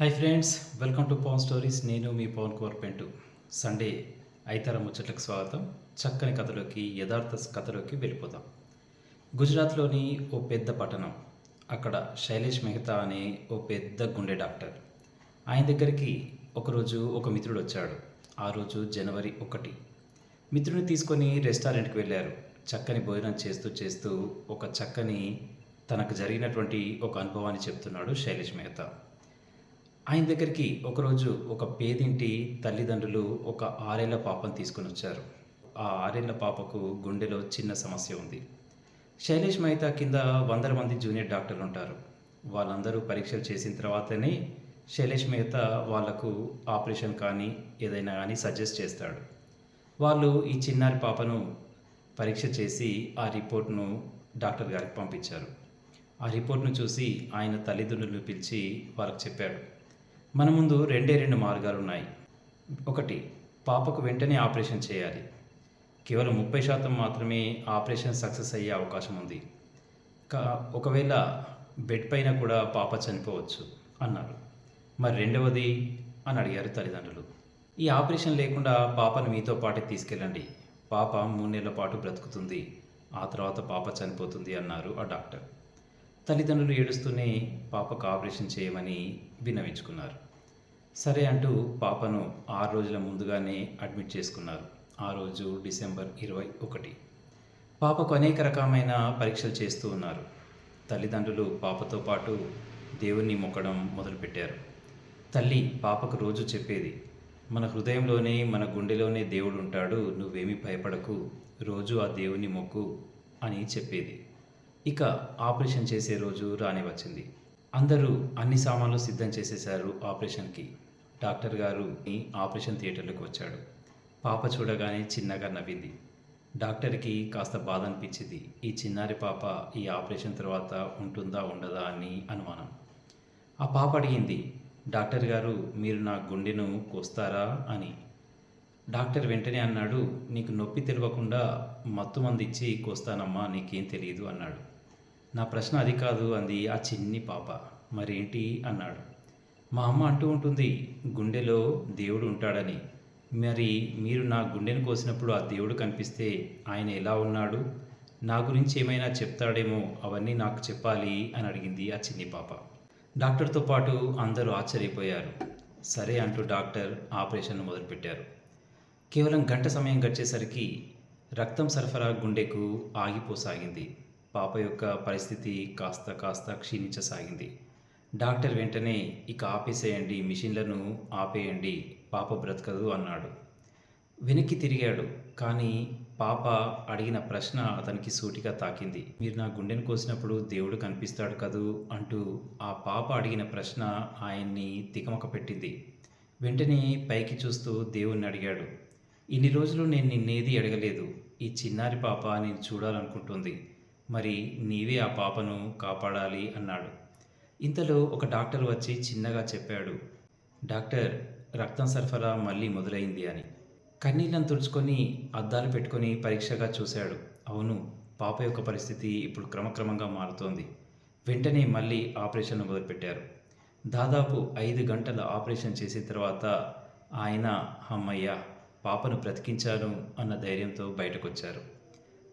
Hi friends welcome to Pawan Stories నేను మీ Pawan Kumar Pentu Sunday ఐతార ముచ్చట్లకు స్వాగతం. చక్కని కథలోకి యథార్థ కథలోకి వెళ్ళిపోదాం. గుజరాత్లోని ఓ పెద్ద పట్టణం. అక్కడ శైలేష్ మెహతా అనే ఓ పెద్ద గుండె డాక్టర్. ఆయన దగ్గరికి ఒకరోజు ఒక మిత్రుడు వచ్చాడు. ఆ రోజు జనవరి ఒకటి. మిత్రుడిని తీసుకొని రెస్టారెంట్కి వెళ్ళారు. చక్కని భోజనం చేస్తూ చేస్తూ ఒక చక్కని తనకు జరిగినటువంటి ఒక అనుభవాన్ని చెప్తున్నాడు శైలేష్ మెహతా. ఆయన దగ్గరికి ఒకరోజు ఒక పేదింటి తల్లిదండ్రులు ఒక ఆరేళ్ళ పాపను తీసుకొని వచ్చారు. ఆ ఆరేళ్ళ పాపకు గుండెలో చిన్న సమస్య ఉంది. శైలేష్ మెహతా కింద వందల మంది జూనియర్ డాక్టర్లు ఉంటారు. వాళ్ళందరూ పరీక్షలు చేసిన తర్వాతనే శైలేష్ మెహతా వాళ్ళకు ఆపరేషన్ కానీ ఏదైనా కానీ సజెస్ట్ చేస్తాడు. వాళ్ళు ఈ చిన్నారి పాపను పరీక్ష చేసి ఆ రిపోర్ట్ను డాక్టర్ గారికి పంపించారు. ఆ రిపోర్ట్ను చూసి ఆయన తల్లిదండ్రులను పిలిచి వాళ్ళకి చెప్పాడు. మన ముందు రెండే రెండు మార్గాలు ఉన్నాయి ఒకటి పాపకు వెంటనే ఆపరేషన్ చేయాలి. కేవలం ముప్పై శాతం మాత్రమే ఆపరేషన్ సక్సెస్ అయ్యే అవకాశం ఉంది. కా ఒకవేళ బెడ్ పైన కూడా పాప చనిపోవచ్చు అన్నారు. మరి రెండవది అని అడిగారు తల్లిదండ్రులు. ఈ ఆపరేషన్ లేకుండా పాపను మీతో పాటు తీసుకెళ్ళండి. పాప మూడు నెలల పాటు బ్రతుకుతుంది. ఆ తర్వాత పాప చనిపోతుంది అన్నారు ఆ డాక్టర్. తల్లిదండ్రులు ఏడుస్తూనే పాపకు ఆపరేషన్ చేయమని విన్నవించుకున్నారు. సరే అంటూ పాపను ఆరు రోజుల ముందుగానే అడ్మిట్ చేసుకున్నారు. ఆ రోజు డిసెంబర్ ఇరవై ఒకటి. పాపకు అనేక రకమైన పరీక్షలు చేస్తూ ఉన్నారు. తల్లిదండ్రులు పాపతో పాటు దేవుణ్ణి మొక్కడం మొదలుపెట్టారు. తల్లి పాపకు రోజు చెప్పేది మన హృదయంలోనే మన గుండెలోనే దేవుడు ఉంటాడు నువ్వేమీ భయపడకు రోజు ఆ దేవుని మొక్కు అని చెప్పేది. ఇక ఆపరేషన్ చేసే రోజు రాని వచ్చింది అందరూ అన్ని సామాన్లు సిద్ధం చేసేశారు ఆపరేషన్కి. డాక్టర్ గారు ఆపరేషన్ థియేటర్లోకి వచ్చాడు. పాప చూడగానే చిన్నగా నవ్వింది. డాక్టర్కి కాస్త బాధ అనిపించింది ఈ చిన్నారి పాప ఈ ఆపరేషన్ తర్వాత ఉంటుందా ఉండదా అని అనుమానం. ఆ పాప అడిగింది. డాక్టర్ గారు మీరు నా గుండెను కోస్తారా అని. డాక్టర్ వెంటనే అన్నాడు నీకు నొప్పి తెలియకుండా మత్తు మంది ఇచ్చి కోస్తానమ్మా నీకేం తెలియదు అన్నాడు. నా ప్రశ్న అది కాదు అంది ఆ చిన్ని పాప. మరేంటి? అన్నాడు. మా అమ్మ అంటూ ఉంటుంది గుండెలో దేవుడు ఉంటాడని. మరి మీరు నా గుండెను కోసినప్పుడు ఆ దేవుడు కనిపిస్తే ఆయన ఎలా ఉన్నాడు? నా గురించి ఏమైనా చెప్తాడేమో అవన్నీ నాకు చెప్పాలి అని అడిగింది ఆ చిన్ని పాప. డాక్టర్తో పాటు అందరూ ఆశ్చర్యపోయారు. సరే అంటూ డాక్టర్ ఆపరేషన్ మొదలుపెట్టారు. కేవలం గంట సమయం గడిచేసరికి రక్తం సరఫరా గుండెకు ఆగిపోసాగింది. పాప యొక్క పరిస్థితి కాస్త కాస్త క్షీణించసాగింది. డాక్టర్ వెంటనే ఇక ఆపేసేయండి మిషన్లను ఆపేయండి పాప బ్రతకదు అన్నాడు. వెనక్కి తిరిగాడు కానీ పాప అడిగిన ప్రశ్న అతనికి సూటిగా తాకింది. మీరు నా గుండెను కోసినప్పుడు దేవుడు కనిపిస్తాడు కదూ అంటూ ఆ పాప అడిగిన ప్రశ్న ఆయన్ని తికమక పెట్టింది. వెంటనే పైకి చూస్తూ దేవుణ్ణి అడిగాడు. ఇన్ని రోజులు నేను నిన్నేది అడగలేదు. ఈ చిన్నారి పాప నేను చూడాలనుకుంటుంది. మరి నీవే ఆ పాపను కాపాడాలి అన్నాడు. ఇంతలో ఒక డాక్టర్ వచ్చి చిన్నగా చెప్పాడు. డాక్టర్ రక్తం సరఫరా మళ్ళీ మొదలైంది అని. కన్నీళ్ళను తుడుచుకొని అద్దాలు పెట్టుకొని పరీక్షగా చూశాడు. అవును పాప యొక్క పరిస్థితి ఇప్పుడు క్రమక్రమంగా మారుతోంది. వెంటనే మళ్ళీ ఆపరేషన్ మొదలుపెట్టారు. దాదాపు ఐదు గంటల ఆపరేషన్ చేసిన తర్వాత ఆయన అమ్మయ్య పాపను బ్రతికించాను అన్న ధైర్యంతో బయటకొచ్చారు.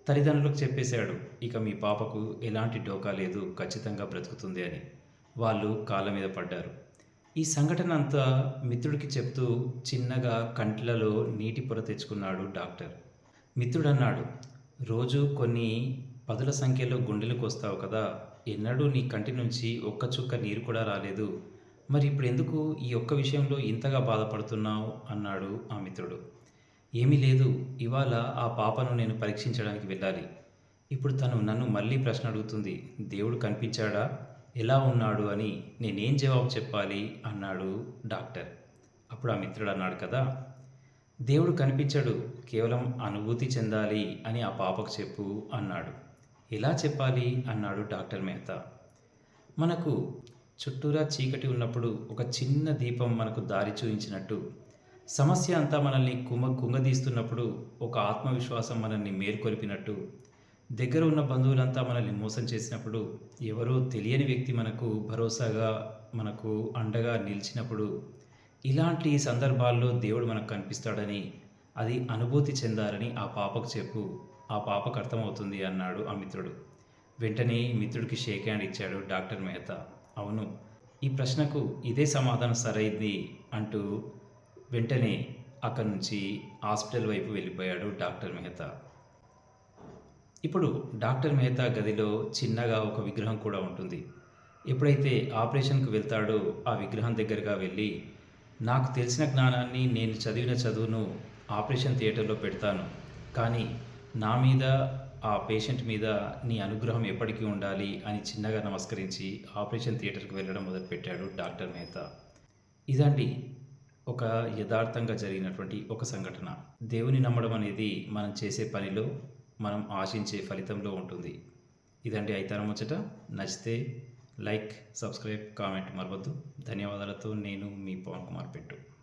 తల్లిదండ్రులకు చెప్పేశాడు ఇక మీ పాపకు ఎలాంటి డోకా లేదు ఖచ్చితంగా బ్రతుకుతుంది అని. వాళ్ళు కాళ్ళ మీద పడ్డారు. ఈ సంఘటన అంతా మిత్రుడికి చెప్తూ చిన్నగా కంట్లలో నీటి పొర తెచ్చుకున్నాడు డాక్టర్. మిత్రుడు అన్నాడు రోజు కొన్ని పదుల సంఖ్యలో గుండెలకు వస్తావు కదా ఎన్నడూ నీ కంటి నుంచి ఒక్క చుక్క నీరు కూడా రాలేదు. మరి ఇప్పుడు ఎందుకు ఈ ఒక్క విషయంలో ఇంతగా బాధపడుతున్నావు? అన్నాడు ఆ మిత్రుడు. ఏమీ లేదు ఇవాళ ఆ పాపను నేను పరీక్షించడానికి వెళ్ళాలి. ఇప్పుడు తను నన్ను మళ్ళీ ప్రశ్న అడుగుతుంది దేవుడు కనిపించాడా? ఎలా ఉన్నాడు అని నేనేం జవాబు చెప్పాలి? అన్నాడు డాక్టర్. అప్పుడు ఆ మిత్రుడు అన్నాడు కదా దేవుడు కనిపించడు కేవలం అనుభూతి చెందాలి అని ఆ పాపకు చెప్పు అన్నాడు. ఎలా చెప్పాలి? అన్నాడు డాక్టర్ మెహతా. మనకు చుట్టూరా చీకటి ఉన్నప్పుడు ఒక చిన్న దీపం మనకు దారి చూపించినట్టు సమస్య అంతా మనల్ని కుమ కుంగదీస్తున్నప్పుడు ఒక ఆత్మవిశ్వాసం మనల్ని మేల్కొలిపినట్టు దగ్గర ఉన్న బంధువులంతా మనల్ని మోసం చేసినప్పుడు ఎవరో తెలియని వ్యక్తి మనకు భరోసాగా మనకు అండగా నిలిచినప్పుడు ఇలాంటి సందర్భాల్లో దేవుడు మనకు కనిపిస్తాడని అది అనుభూతి చెందాలని ఆ పాపకు చెప్పు ఆ పాపకు అర్థమవుతుంది అన్నాడు ఆ మిత్రుడు. వెంటనే మిత్రుడికి షేక్ హ్యాండ్ ఇచ్చాడు డాక్టర్ మెహతా. అవును ఈ ప్రశ్నకు ఇదే సమాధానం సరైంది అంటూ వెంటనే అక్కడి నుంచి హాస్పిటల్ వైపు వెళ్ళిపోయాడు డాక్టర్ మెహతా. ఇప్పుడు డాక్టర్ మెహతా గదిలో చిన్నగా ఒక విగ్రహం కూడా ఉంటుంది. ఎప్పుడైతే ఆపరేషన్కు వెళ్తాడో ఆ విగ్రహం దగ్గరగా వెళ్ళి నాకు తెలిసిన జ్ఞానాన్ని నేను చదివిన చదువును ఆపరేషన్ థియేటర్లో పెడతాను. కానీ నా మీద ఆ పేషెంట్ మీద నీ అనుగ్రహం ఎప్పటికీ ఉండాలి అని చిన్నగా నమస్కరించి ఆపరేషన్ థియేటర్కి వెళ్ళడం మొదలుపెట్టాడు డాక్టర్ మెహతా. ఇదండి ఒక యథార్థంగా జరిగినటువంటి ఒక సంఘటన. దేవుని నమ్మడం అనేది మనం చేసే పనిలో మనం ఆశించే ఫలితంలో ఉంటుంది. ఇదండి అయితారం ముచ్చట. నచ్చితే లైక్ సబ్స్క్రైబ్ కామెంట్ మరవద్దు. ధన్యవాదాలతో నేను మీ పవన్ కుమార్ పెట్టు.